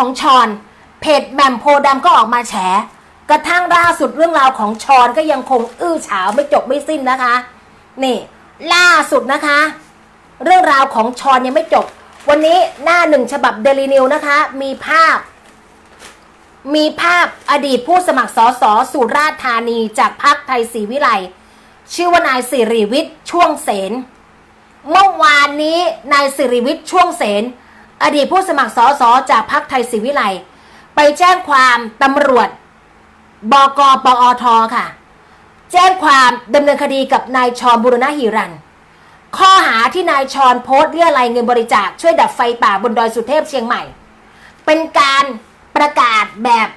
ของชอน เพจแหม่มโพธิ์ดำก็ออกมาแฉ กระทั่งล่าสุดเรื่องราวของชอนก็ยังคงอื้อฉาวไม่จบไม่สิ้นนะคะ นี่ ล่าสุดนะคะ เรื่องราวของชอนยังไม่จบ วันนี้หน้าหนึ่งฉบับเดลินิวนะคะ มีภาพ มีภาพอดีตผู้สมัครสอสอสุราษฎร์ธานีจากพรรคไทยศรีวิไลชื่อว่านายสิริวิทย์ช่วงเสนเมื่อวานนี้นายสิริวิทย์ช่วงเสน อดีตผู้สมัครสอสอจากพรรคไทยศรีวิไลไปแจ้งความตำรวจบกปอทค่ะ แจ้งความดำเนินคดีกับนายชอนบุรณะหิรัน ข้อหาที่นายชอนโพสต์เรียอะไรเงินบริจาคช่วยดับไฟป่าบนดอยสุเทพเชียงใหม่ เป็นการประกาศแบบ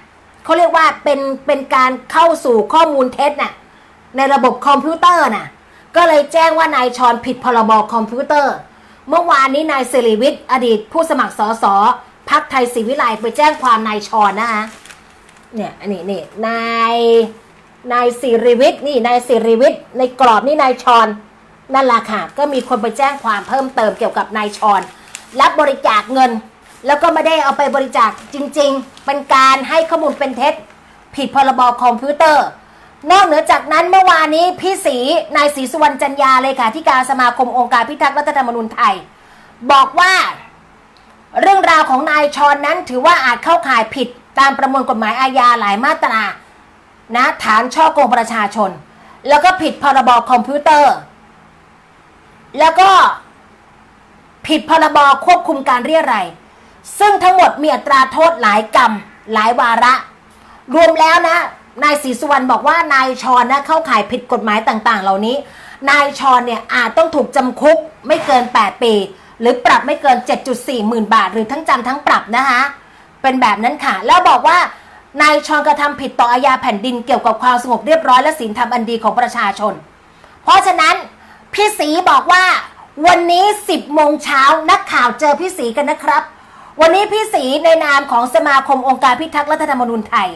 เขาเรียกว่าเป็นเป็นการเข้าสู่ข้อมูลเท็จน่ะในระบบคอมพิวเตอร์น่ะก็เลยแจ้งว่านายชอนผิดพรบคอมพิวเตอร์ เมื่อวานนี้นายสิริวิทย์อดีตผู้สมัครสสพักไทยศรีวิไลไปแจ้งความนายชอนนะคะเนี่ยอันนี้นี่นายนายสิริวิทย์นี่นายสิริวิทย์ในกรอบนี่นายชอนนั่นแหละค่ะ ก็มีคนไปแจ้งความเพิ่มเติมเกี่ยวกับนายชอนรับบริจาคเงิน แล้วก็ไม่ได้เอาไปบริจาคจริง ๆ เป็นการให้ข้อมูลเป็นเท็จ ผิดพรบคอมพิวเตอร์ นอกเหนือจากนั้นเมื่อวานนี้พี่ศรีนายศรีสุวรรณจันยาเลยค่ะที่การสมาคมองค์การพิทักษ์รัฐธรรมนูญไทย บอกว่าเรื่องราวของนายชอนนั้นถือว่าอาจเข้าข่ายผิดตามประมวลกฎหมายอาญาหลายมาตรานะฐานช่อโกงประชาชน แล้วก็ผิดพรบคอมพิวเตอร์ แล้วก็ผิดพรบควบคุมการเรียรัยซึ่งทั้งหมดมีอัตราโทษหลายกรรมหลายวาระ รวมแล้วนะ นายศรีสุวรรณบอกว่านายชอนนะเข้าข่ายผิดกฎหมายต่าง ๆ เหล่านี้ นายชอนเนี่ยอาจต้องถูกจำคุกไม่เกิน 8 ปี หรือปรับไม่เกิน 7.4หมื่นบาท หรือทั้งจำทั้งปรับนะคะเป็นแบบนั้นค่ะ แล้วบอกว่านายชอนกระทำผิดต่ออาญาแผ่นดินเกี่ยวกับความสงบเรียบร้อยและศีลธรรมอันดีของประชาชน เพราะฉะนั้นพี่ศรีบอกว่าวันนี้ 10โมงเช้านักข่าวเจอพี่ศรีกันนะครับ วันนี้พี่ศรีในนามของสมาคมองค์การพิทักษ์รัฐธรรมนูญไทย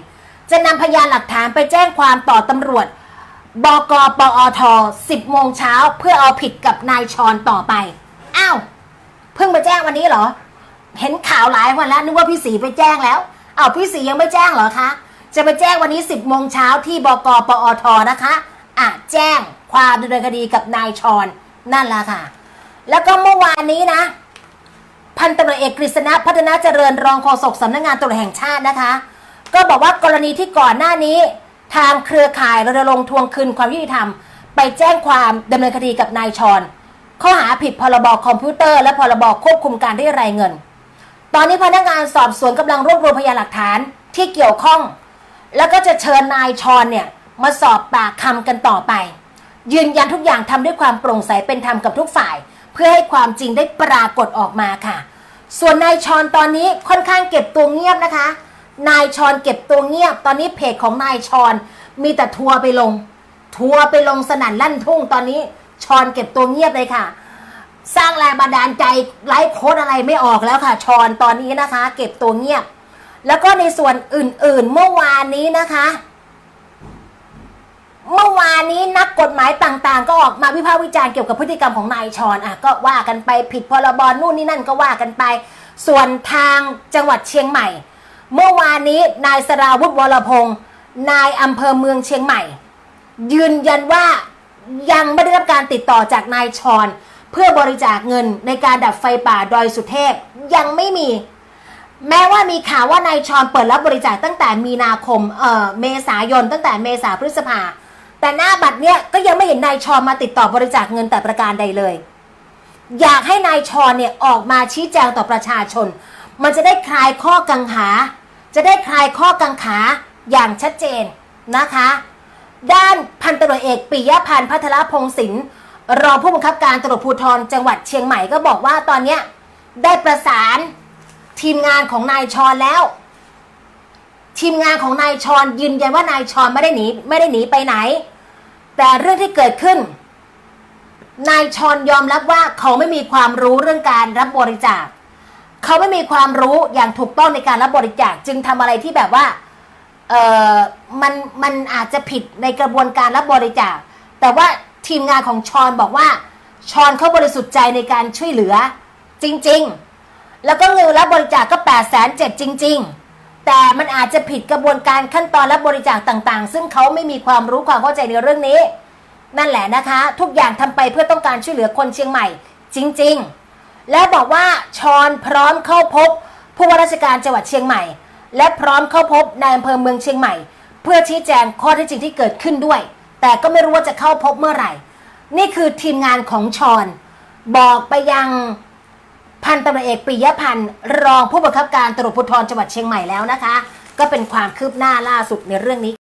จะนำพยานหลักฐานไปแจ้งความต่อตำรวจ บกปอท10โมงเช้าเพื่อเอาผิดกับนายชอนต่อไป อ้าว เพิ่งมาแจ้งวันนี้เหรอ เห็นข่าวหลายวันแล้วนึกว่าพี่ศรีไปแจ้งแล้วอ้าวพี่ศรียังไม่แจ้งเหรอคะ จะไปแจ้งวันนี้ 10โมงเช้าที่บกปอทนะคะอะแจ้งความดำเนินคดีกับนายชอนนั่นละค่ะ แล้วก็เมื่อวานนี้นะ พันตำรวจเอกกฤษณะพัฒนาเจริญรองโฆษกสำนักงานตำรวจแห่งชาตินะคะ ก็บอกว่ากรณีที่ก่อนหน้านี้ ทางเครือข่ายรณรงค์ทวงคืนความยุติธรรม ไปแจ้งความดำเนินคดีกับนายชอนข้อหาผิดพรบคอมพิวเตอร์ และพรบควบคุมการเรียรายเงิน ตอนนี้พนักงานสอบสวนกำลังรวบรวมพยานหลักฐานที่เกี่ยวข้อง แล้วก็จะเชิญนายชอนเนี่ยมาสอบปากคำกันต่อไป ยืนยันทุกอย่างทำด้วยความโปร่งใสเป็นธรรมกับทุกฝ่าย เพื่อให้ความจริงได้ปรากฏออกมาค่ะ ส่วนนายชอนตอนนี้ค่อนข้างเก็บตัวเงียบนะคะ นายชอนเก็บตัวเงียบ ตอนนี้เพจของนายชอนมีแต่ทัวร์ไปลง ทัวร์ไปลงสนั่นลั่นทุ่งตอนนี้ชอนเก็บตัวเงียบเลยค่ะ สร้างแรงบันดาลใจไลฟ์โค้ดอะไรไม่ออกแล้วค่ะ ชอนตอนนี้นะคะ เก็บตัวเงียบ แล้วก็ในส่วนอื่นๆเมื่อวานนี้นะคะ เมื่อวานนี้นักกฎหมายต่างๆ ก็ออกมาวิพากษ์วิจารณ์เกี่ยวกับพฤติกรรมของนายชอนอะก็ว่ากันไปผิดพรบนู่นนี่นั่นก็ว่ากันไป ส่วนทางจังหวัดเชียงใหม่ เมื่อวานนี้นายสราวุฒิวรพงศ์นายอำเภอเมืองเชียงใหม่ ยืนยันว่ายังไม่ได้รับการติดต่อจากนายชอนเพื่อบริจาคเงินในการดับไฟป่าดอยสุเทพยังไม่มี แม้ว่ามีข่าวว่านายชอนเปิดรับบริจาคตั้งแต่มีนาคมเอ่อเมษายน ตั้งแต่เมษาพฤษภาแต่หน้าบัตรเนี้ยก็ยังไม่เห็นนายชอนมาติดต่อบริจาคเงินแต่ประการใดเลย อยากให้นายชอนเนี่ยออกมาชี้แจงต่อประชาชน มันจะได้คลายข้อกังขา จะได้คลายข้อกังขาอย่างชัดเจนนะคะ ด้านพันตำรวจเอกปิยพันธ์พัทรพงศินรองผู้บังคับการตำรวจภูธรจังหวัดเชียงใหม่ก็บอกว่าตอนเนี้ยได้ประสานทีมงานของนายชอนแล้ว ทีมงานของนายชอนยืนยันว่านายชอนไม่ได้หนีไม่ได้หนีไปไหน แต่เรื่องที่เกิดขึ้น นายชอนยอมรับว่าเขาไม่มีความรู้เรื่องการรับบริจาค เขาไม่มีความรู้อย่างถูกต้องในการรับบริจาคจึงทำอะไรที่แบบว่าเออมันมันอาจจะผิดในกระบวนการรับบริจาค แต่ว่าทีมงานของชอนบอกว่าชอนเขาบริสุทธิ์ใจในการช่วยเหลือ จริง ๆ แล้วก็เงินรับบริจาคก็8ปดแสนเจริง ๆ แต่มันอาจจะผิดกระบวนการขั้นตอนรับบริจาคต่างๆ ซึ่งเขาไม่มีความรู้ความเข้าใจในเรื่องนี้ นั่นแหละนะคะ ทุกอย่างทำไปเพื่อต้องการช่วยเหลือคนเชียงใหม่ จริง ๆ แล้วบอกว่าชอนพร้อมเข้าพบ ผู้ว่าราชการจังหวัดเชียงใหม่ และพร้อมเข้าพบนายอำเภอเมืองเชียงใหม่ เพื่อชี้แจงข้อเท็จจริงที่เกิดขึ้นด้วย แต่ก็ไม่รู้ว่าจะเข้าพบเมื่อไหร่ นี่คือทีมงานของชอนบอกไปยังพันตำรวจเอกปิยพันธ์รองผู้บังคับการตำรวจภูธรจังหวัดเชียงใหม่แล้วนะคะ ก็เป็นความคืบหน้าล่าสุดในเรื่องนี้